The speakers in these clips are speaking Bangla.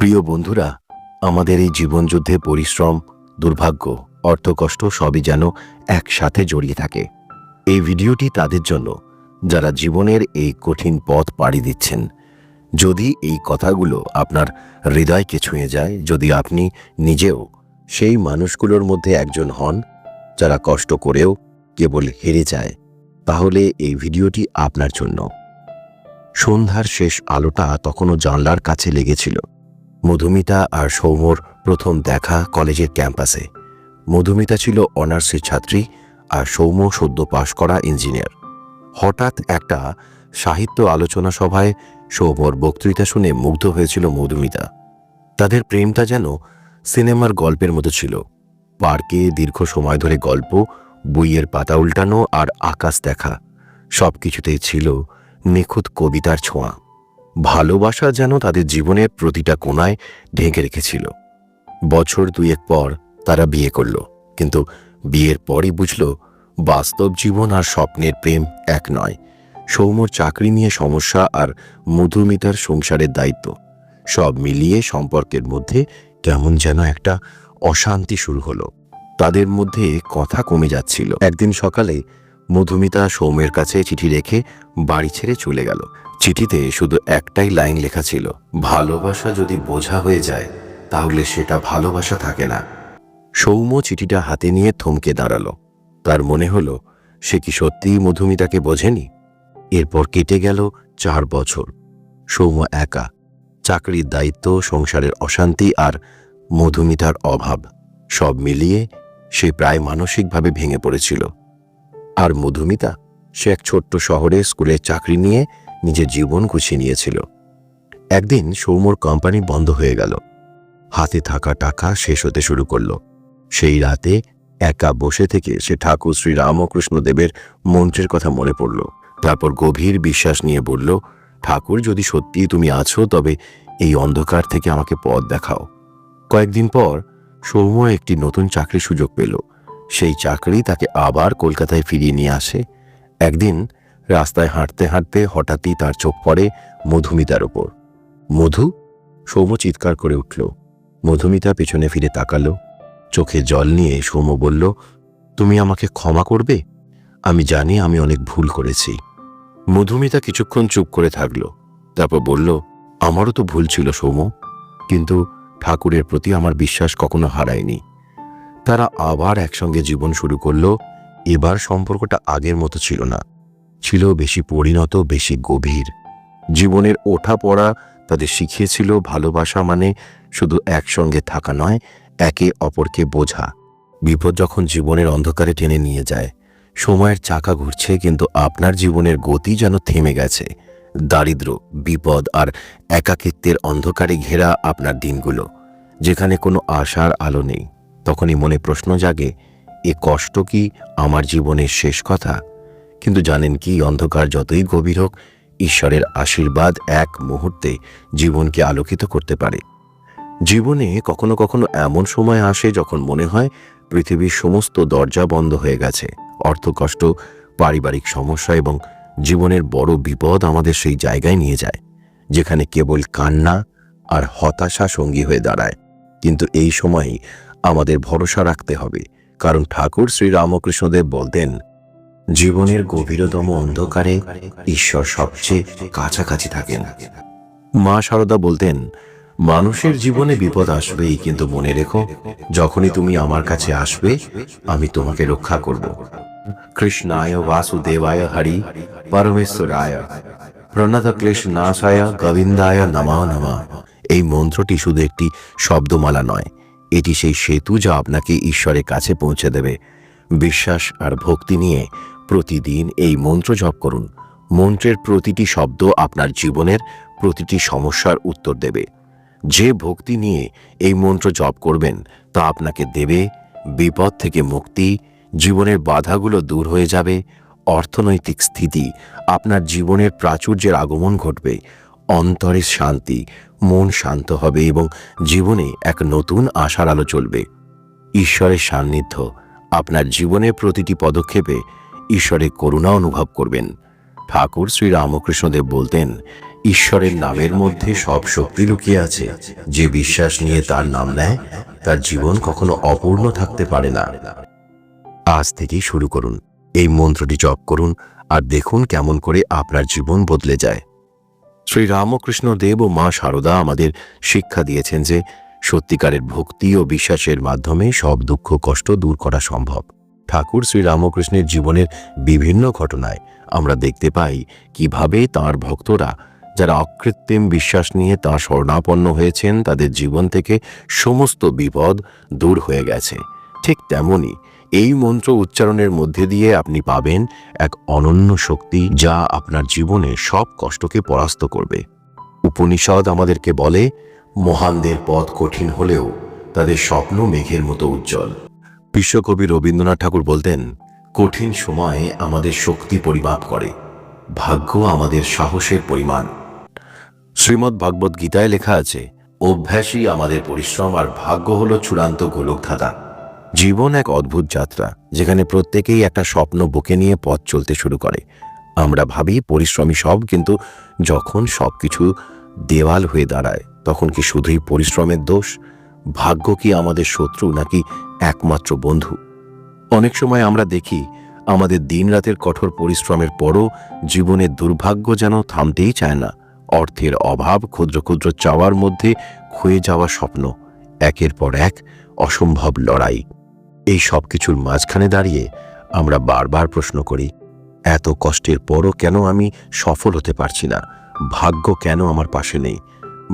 প্রিয় বন্ধুরা, আমাদের এই জীবনযুদ্ধে পরিশ্রম, দুর্ভাগ্য, অর্থকষ্ট সবই যেন একসাথে জড়িয়ে থাকে। এই ভিডিওটি তাদের জন্য, যারা জীবনের এই কঠিন পথ পাড়ি দিচ্ছেন। যদি এই কথাগুলো আপনার হৃদয়কে ছুঁয়ে যায়, যদি আপনি নিজেও সেই মানুষগুলোর মধ্যে একজন হন, যারা কষ্ট করেও কেবল হেরে যায়, তাহলে এই ভিডিওটি আপনার জন্য। সন্ধ্যার শেষ আলোটা তখনও জানলার কাছে লেগেছিল। মধুমিতা আর সৌমর প্রথম দেখা কলেজের ক্যাম্পাসে। মধুমিতা ছিল অনার্সের ছাত্রী আর সৌম্য সদ্য পাশ করা ইঞ্জিনিয়ার। হঠাৎ একটা সাহিত্য আলোচনা সভায় সৌম্যর বক্তৃতা শুনে মুগ্ধ হয়েছিল মধুমিতা। তাদের প্রেমটা যেন সিনেমার গল্পের মতো ছিল। পার্কে দীর্ঘ সময় ধরে গল্প, বইয়ের পাতা উল্টানো আর আকাশ দেখা সব কিছুতেই ছিল নিখুঁত কবিতার ছোঁয়া। ভালোবাসা যেন তাদের জীবনের প্রতিটা কোণায় ঢেকে রেখেছিল। বছর দুয়েক পর তারা বিয়ে করল, কিন্তু বিয়ের পরই বুঝল, বাস্তব জীবন আর স্বপ্নের প্রেম এক নয়। সৌম্যর চাকরি নিয়ে সমস্যা আর মধুমিতার সংসারের দায়িত্ব। সব মিলিয়ে সম্পর্কের মধ্যে কেমন যেন একটা অশান্তি শুরু হলো। তাদের মধ্যে কথা কমে যাচ্ছিল। একদিন সকালে মধুমিতা সৌম্যের কাছে চিঠি রেখে বাড়ি ছেড়ে চলে গেল। চিঠিতে শুধু একটাই লাইন লেখা ছিল, ভালোবাসা যদি বোঝা হয়ে যায়, তাহলে সেটা ভালোবাসা থাকে না। সৌম্য চিঠিটা হাতে নিয়ে থমকে দাঁড়াল। তার মনে হলো, সে কি সত্যিই মধুমিতাকে বোঝেনি? এরপর কেটে গেল চার বছর। সৌম্য একা, চাকরির দায়িত্ব, সংসারের অশান্তি আর মধুমিতার অভাব, সব মিলিয়ে সে প্রায় মানসিকভাবে ভেঙে পড়েছিল। আর মধুমিতা, সে এক ছোট্ট শহরে স্কুলে চাকরি নিয়ে নিজের জীবন গুছিয়ে নিয়েছিল। একদিন সৌম্যর কোম্পানি বন্ধ হয়ে গেল। হাতে থাকা টাকা শেষ হতে শুরু করল। সেই রাতে একা বসে থেকে সে ঠাকুর শ্রী রামকৃষ্ণ দেবের মন্ত্রের কথা মনে পড়ল। তারপর গভীর বিশ্বাস নিয়ে বলল, ঠাকুর, যদি সত্যি তুমি আছো, তবে এই অন্ধকার থেকে আমাকে পথ দেখাও। কয়েকদিন পর সৌম্য একটি নতুন চাকরির সুযোগ পেল। সেই চাকরি তাকে আবার কলকাতায় ফিরিয়ে নিয়ে আসে। একদিন রাস্তায় হাঁটতে হাঁটতে হঠাৎই তার চোখ পড়ে মধুমিতার ওপর। মধু? সৌম্য চিৎকার করে উঠল। মধুমিতা পেছনে ফিরে তাকালো। চোখে জল নিয়ে সৌম্য বলল, তুমি আমাকে ক্ষমা করবে? আমি জানি আমি অনেক ভুল করেছি। মধুমিতা কিছুক্ষণ চুপ করে থাকল। তারপর বলল, আমারও তো ভুল ছিল সৌম্য, কিন্তু ঠাকুরের প্রতি আমার বিশ্বাস কখনো হারায়নি। তারা আবার একসঙ্গে জীবন শুরু করল, এবার সম্পর্কটা আগের মতো ছিল না। ছিল বেশি পরিণত, বেশি গভীর। জীবনের ওঠা পড়া তাদের শিখিয়েছিল, ভালোবাসা মানে শুধু একসঙ্গে থাকা নয়, একে অপরকে বোঝা। বিপদ যখন জীবনের অন্ধকারে টেনে নিয়ে যায়, সময়ের চাকা ঘুরছে কিন্তু আপনার জীবনের গতি যেন থেমে গেছে। দারিদ্র, বিপদ আর একাকিত্বের অন্ধকারে ঘেরা আপনার দিনগুলো। যেখানে কোনো আশার আলো নেই, তখনই মনে প্রশ্ন জাগে, এ কষ্ট কি আমার জীবনের শেষ কথা? কিন্তু জানেন কি, অন্ধকার যতই গভীর হোক, ঈশ্বরের আশীর্বাদ এক মুহূর্তে জীবনকে আলোকিত করতে পারে। জীবনে কখনো কখনো এমন সময় আসে যখন মনে হয় পৃথিবীর সমস্ত দরজা বন্ধ হয়ে গেছে। অর্থকষ্ট, পারিবারিক সমস্যা এবং জীবনের বড় বিপদ আমাদের সেই জায়গায় নিয়ে যায়, যেখানে কেবল কান্না আর হতাশা সঙ্গী হয়ে দাঁড়ায়। কিন্তু এই সময়ই আমাদের ভরসা রাখতে হবে, কারণ ঠাকুর শ্রী রামকৃষ্ণদেব বলতেন জীবনের গভীরতম অন্ধকারে ঈশ্বর সবচেয়ে কাছাকাছি থাকেন। মা সারদা বলতেন, মানুষের জীবনে বিপদ আসবেই, কিন্তু মনে রেখো, যখনই তুমি আমার কাছে আসবে, আমি তোমাকে রক্ষা করব। কৃষ্ণায় বাসুদেবায় হরি, পরমেশ্বরায় প্রণত ক্লেশ নাশায় গোবিন্দায় নমা নমা। এই মন্ত্রটি শুধু একটি শব্দমালা নয়, এটি সেই সেতু যা আপনাকে ঈশ্বরের কাছে পৌঁছে দেবে। বিশ্বাস আর ভক্তি নিয়ে প্রতিদিন এই মন্ত্র জপ করুন। মন্ত্রের প্রতিটি শব্দ আপনার জীবনের প্রতিটি সমস্যার উত্তর দেবে। যে ভক্তি নিয়ে এই মন্ত্র জপ করবেন, তা আপনাকে দেবে বিপদ থেকে মুক্তি, জীবনের বাধাগুলো দূর হয়ে যাবে, অর্থনৈতিক স্থিতি, আপনার জীবনের প্রাচুর্যের আগমন ঘটবে, অন্তরে শান্তি, মন শান্ত হবে এবং জীবনে এক নতুন আশার আলো চলবে। ঈশ্বরের সান্নিধ্য, আপনার জীবনের প্রতিটি পদক্ষেপে ঈশ্বরের করুণা অনুভব করবেন। ঠাকুর শ্রী রামকৃষ্ণদেব বলতেন, ঈশ্বরের নামের মধ্যে সব শক্তি লুকিয়ে আছে। যে বিশ্বাস নিয়ে তার নাম নেয়, তার জীবন কখনো অপূর্ণ থাকতে পারে না। আজ থেকেই শুরু করুন। এই মন্ত্রটি জপ করুন আর দেখুন কেমন করে আপনার জীবন বদলে যায়। শ্রী রামকৃষ্ণ দেব ও মা শারদা আমাদের শিক্ষা দিয়েছেন যে, সত্যিকারের ভক্তি ও বিশ্বাসের মাধ্যমে সব দুঃখ কষ্ট দূর করা সম্ভব। ঠাকুর শ্রী রামকৃষ্ণের জীবনের বিভিন্ন ঘটনায় আমরা দেখতে পাই কীভাবে তার ভক্তরা, যারা অকৃত্রিম বিশ্বাস নিয়ে তাঁর শরণাপন্ন হয়েছেন, তাদের জীবন থেকে সমস্ত বিপদ দূর হয়ে গেছে। ঠিক তেমনি এই মন্ত্র উচ্চারণের মধ্যে দিয়ে আপনি পাবেন এক অনন্য শক্তি যা আপনার জীবনে সব কষ্টকে পরাস্ত করবে। উপনিষদ আমাদেরকে বলে, মহানদের পথ কঠিন হলেও তাদের স্বপ্ন মেঘের মতো উজ্জ্বল। বিশ্বকবি রবীন্দ্রনাথ ঠাকুর বলতেন, কঠিন সময়ে আমাদের শক্তি পরিমাপ করে, ভাগ্য আমাদের সাহসের পরিমাণ। শ্রীমদ্ ভাগবত গীতায় লেখা আছে, অভ্যাসই আমাদের পরিশ্রম আর ভাগ্য হলো চূড়ান্ত গোলকধাতা জীবন এক অদ্ভুত যাত্রা, যেখানে প্রত্যেকেই একটা স্বপ্ন বুকে নিয়ে পথ চলতে শুরু করে। আমরা ভাবি পরিশ্রমী সব, কিন্তু যখন সবকিছু দেওয়াল হয়ে দাঁড়ায়, তখন কি শুধুই পরিশ্রমের দোষ? ভাগ্য কি আমাদের শত্রু নাকি একমাত্র বন্ধু? অনেক সময় আমরা দেখি, আমাদের দিনরাতের কঠোর পরিশ্রমের পরও জীবনের দুর্ভাগ্য যেন থামতেই চায় না। অর্থের অভাব, ক্ষুদ্র ক্ষুদ্র চাওয়ার মধ্যে ক্ষয়ে যাওয়া স্বপ্ন, একের পর এক অসম্ভব লড়াই। এই সব কিছুর মাঝখানে দাঁড়িয়ে আমরা বারবার প্রশ্ন করি, এত কষ্টের পরও কেন আমি সফল হতে পারছি না? ভাগ্য কেন আমার পাশে নেই?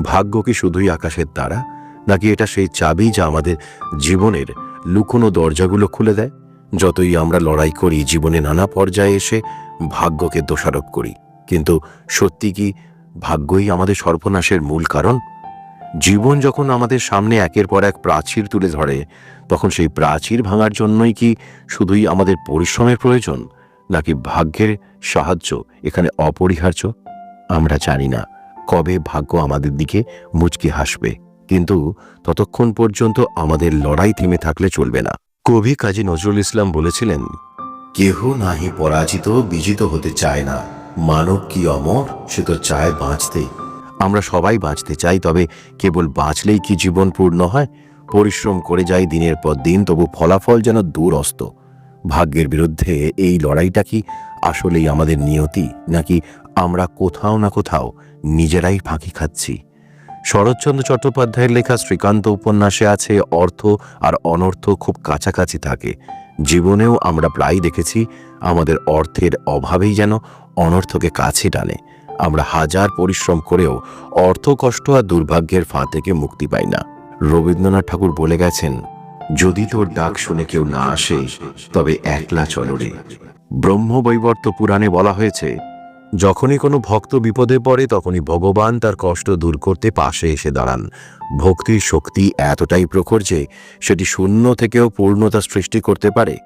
ভাগ্য কি শুধুই আকাশের তারা নাকি এটা সেই চাবি যা আমাদের জীবনের লুকোনো দরজাগুলো খুলে দেয়? যতই আমরা লড়াই করি, জীবনে নানা পর্যায়ে এসে ভাগ্যকে দোষারোপ করি। কিন্তু সত্যি কি ভাগ্যই আমাদের সর্বনাশের মূল কারণ? জীবন যখন আমাদের সামনে একের পর এক প্রাচীর তুলে ধরে, তখন সেই প্রাচীর ভাঙার জন্যই কি শুধুই আমাদের পরিশ্রমের প্রয়োজন, নাকি ভাগ্যের সাহায্য এখানে অপরিহার্য? আমরা জানি না কবে ভাগ্য আমাদের দিকে মুচকি হাসবে। কিন্তু ততক্ষণ পর্যন্ত আমাদের লড়াই থেমে থাকলে চলবে না। কবি কাজী নজরুল ইসলাম বলেছিলেন, কেহ নাহি পরাজিত, বিজিত হতে চায় না। মানব কি অমর, সে তো চায় বাঁচতে। আমরা সবাই বাঁচতে চাই, তবে কেবল বাঁচলেই কি জীবন পূর্ণ হয়? পরিশ্রম করে যাই দিনের পর দিন, তবু ফলাফল যেন দূরস্ত। ভাগ্যের বিরুদ্ধে এই লড়াইটা কি আসলেই আমাদের নিয়তি, নাকি আমরা কোথাও না কোথাও নিজেরাই ফাঁকি খাচ্ছি? শরৎচন্দ্র চট্টোপাধ্যায়ের লেখা শ্রীকান্ত উপন্যাসে আছে অর্থ আর অনর্থ খুব কাছাকাছি থাকে। জীবনেও আমরা প্রায় দেখেছি আমাদের অর্থের অভাবেই যেন অনর্থকে কাছে টানে। আমরা হাজার পরিশ্রম করেও অর্থ কষ্ট আর দুর্ভাগ্যের ফাঁ থেকে মুক্তি পাই না। রবীন্দ্রনাথ ঠাকুর বলে গেছেন, যদি তোর ডাক শুনে কেউ না আসে, তবে একলা চলরে ব্রহ্মবৈবর্ত পুরাণে বলা হয়েছে যখনই কোনো ভক্ত বিপদে পড়ে, তখনই ভগবান তার কষ্ট দূর করতে পাশে এসে দাঁড়ান। ভক্তির শক্তি এতটাই প্রখর যে, সেটি শূন্য থেকেও পূর্ণতা সৃষ্টি করতে পারে।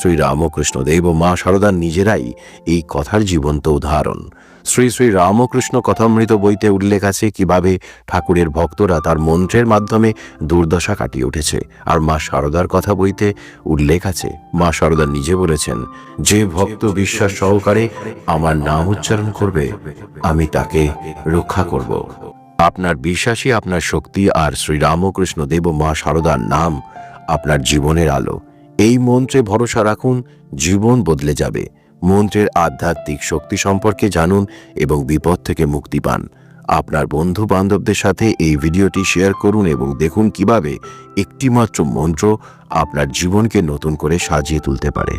শ্রী রামকৃষ্ণদেব ও মা সারদা নিজেরাই এই কথার জীবন্ত উদাহরণ। শ্রী শ্রী রামকৃষ্ণ কথামৃত বইতে উল্লেখ আছে কীভাবে ঠাকুরের ভক্তরা তার মন্ত্রের মাধ্যমে দুর্দশা কাটিয়ে উঠেছে। আর মা শারদার কথা বইতে উল্লেখ আছে। মা শারদা নিজে বলেছেন, যে ভক্ত বিশ্বাস সহকারে আমার নাম উচ্চারণ করবে, আমি তাকে রক্ষা করব। আপনার বিশ্বাসই আপনার শক্তি আর শ্রী রামকৃষ্ণ দেব মা শারদার নাম আপনার জীবনের আলো। এই মন্ত্রে ভরসা রাখুন, জীবন বদলে যাবে। মন্ত্রের আধ্যাত্মিক শক্তি সম্পর্কে জানুন এবং বিপদ থেকে মুক্তি পান। আপনার বন্ধু বান্ধবদের সাথে এই ভিডিওটি শেয়ার করুন এবং দেখুন কীভাবে একটিমাত্র মন্ত্র আপনার জীবনকে নতুন করে সাজিয়ে তুলতে পারে।